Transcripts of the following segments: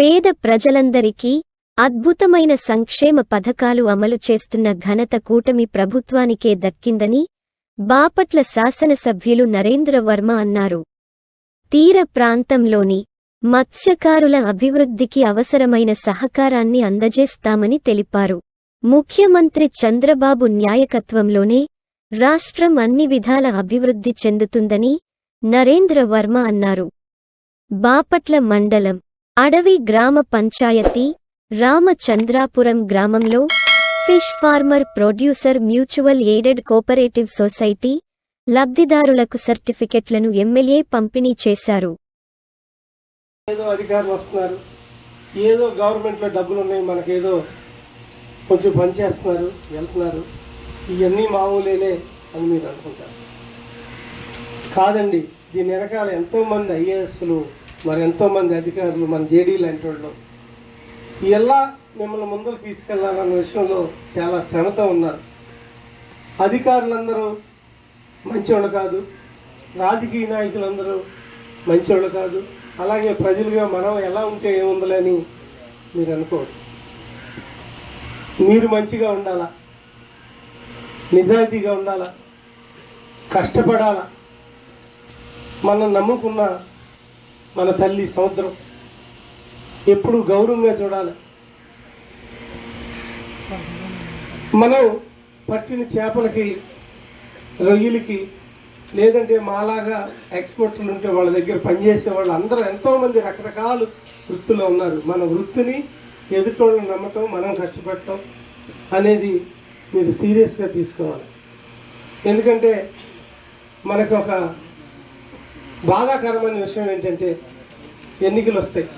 పేద ప్రజలందరికీ అద్భుతమైన సంక్షేమ పథకాలు అమలు చేస్తున్న ఘనత కూటమి ప్రభుత్వానికే దక్కిందని బాపట్ల శాసనసభ్యులు నరేంద్ర వర్మ అన్నారు. తీర ప్రాంతంలోని మత్స్యకారుల అభివృద్ధికి అవసరమైన సహకారాన్ని అందజేస్తామని తెలిపారు. ముఖ్యమంత్రి చంద్రబాబు న్యాయకత్వంలోనే రాష్ట్రం అన్ని విధాల అభివృద్ధి చెందుతుందని నరేంద్ర వర్మ అన్నారు. బాపట్ల మండలం అడవి గ్రామ పంచాయతీ రామచంద్రాపురం గ్రామంలో fish farmer producer mutual aided cooperative society లబ్ధిదారులకు సర్టిఫికెట్లను ఎమ్మెల్యే పంపిణీ చేశారు. ఏదో అధికారులు వస్తున్నారు. ఏదో గవర్నమెంట్లో డబ్బులు ఉన్నాయి మనకేదో కొంచెం పని చేస్తున్నారు వెళ్తున్నారు. ఇవన్నీ మామూలేలే అని మీరు అనుకుంటారు. కాదండి దీని వెనకాల ఎంతోమంది ఐఏఎస్లు మరి ఎంతోమంది అధికారులు మన జేడీ లాంటి వాళ్ళు. ఎలా మిమ్మల్ని ముందుకు తీసుకెళ్ళాలన్న విషయంలో చాలా శ్రమతో ఉన్నారు. అధికారులందరూ మంచివాళ్ళు కాదు. రాజకీయ నాయకులందరూ మంచివాళ్ళు కాదు. అలాగే ప్రజలుగా మనం ఎలా ఉంటే ఏముందలేని మీరు అనుకోవచ్చు మీరు మంచిగా ఉండాలా? నిజాయితీగా ఉండాలా? కష్టపడాలా? మనం నమ్ముకున్న మన తల్లి సముద్రం. ఎప్పుడు గౌరవంగా చూడాలి. మనం పట్టిన చేపలకి రొయ్యలకి లేదంటే మాలాగా ఎక్స్పర్ట్లు ఉంటే వాళ్ళ దగ్గర పనిచేసే వాళ్ళు అందరూ ఎంతోమంది రకరకాల వృత్తుల్లో ఉన్నారు. మన వృత్తిని ఎదుటోళ్ళని నమ్మటం మనం కష్టపడటం అనేది మీరు సీరియస్గా తీసుకోవాలి. ఎందుకంటే మనకు ఒక బాధాకరమైన విషయం ఏంటంటే ఎన్నికలు వస్తాయి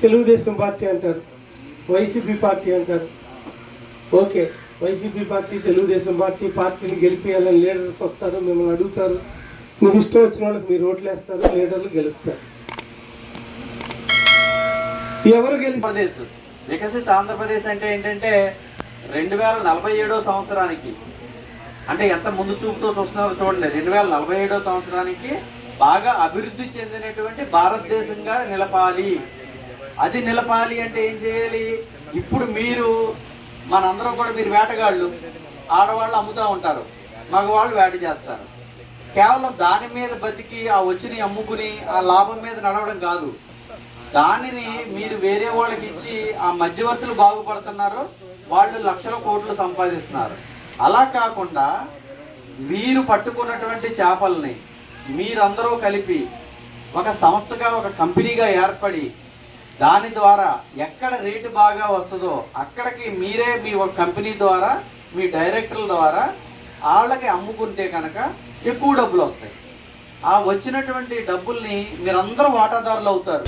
తెలుగుదేశం పార్టీ అంటారు వైసీపీ పార్టీ అంటారు. Okay YCP party Telugu Desam party పార్టీని గెలిపేయాలని లీడర్స్ వస్తారు మిమ్మల్ని అడుగుతారు. మీకు ఇష్టం వచ్చిన వాళ్ళకి మీరు ఓట్లు వేస్తారు లీడర్లు గెలుస్తారు. ఎవరు గెలిచి వికసిత ఆంధ్రప్రదేశ్ అంటే ఏంటంటే రెండు వేల నలభై ఏడో సంవత్సరానికి అంటే ఎంత ముందు చూపుతో చూస్తున్నారో చూడండి రెండు వేల నలభై ఏడో సంవత్సరానికి బాగా అభివృద్ధి చెందినటువంటి భారతదేశంగా నిలపాలి. అది నిలపాలి అంటే ఏం చేయాలి? ఇప్పుడు మీరు మనందరం కూడా మీరు వేటగాళ్ళు ఆడవాళ్ళు అమ్ముతూ ఉంటారు మగవాళ్ళు వేట చేస్తారు. కేవలం దాని మీద బతికి ఆ వచ్చిని అమ్ముకుని ఆ లాభం మీద నడవడం కాదు. దానిని మీరు వేరే వాళ్ళకి ఇచ్చి ఆ మధ్యవర్తులు బాగుపడుతున్నారు వాళ్ళు లక్షల కోట్లు సంపాదిస్తున్నారు. అలా కాకుండా మీరు పట్టుకున్నటువంటి చేపల్ని మీరందరూ కలిపి ఒక సంస్థగా ఒక కంపెనీగా ఏర్పడి దాని ద్వారా ఎక్కడ రేటు బాగా వస్తుందో అక్కడికి మీరే మీ ఒక కంపెనీ ద్వారా మీ డైరెక్టర్ల ద్వారా వాళ్ళకి అమ్ముకుంటే కనుక ఎక్కువ డబ్బులు వస్తాయి. ఆ వచ్చినటువంటి డబ్బుల్ని మీరందరూ వాటాదారులు అవుతారు.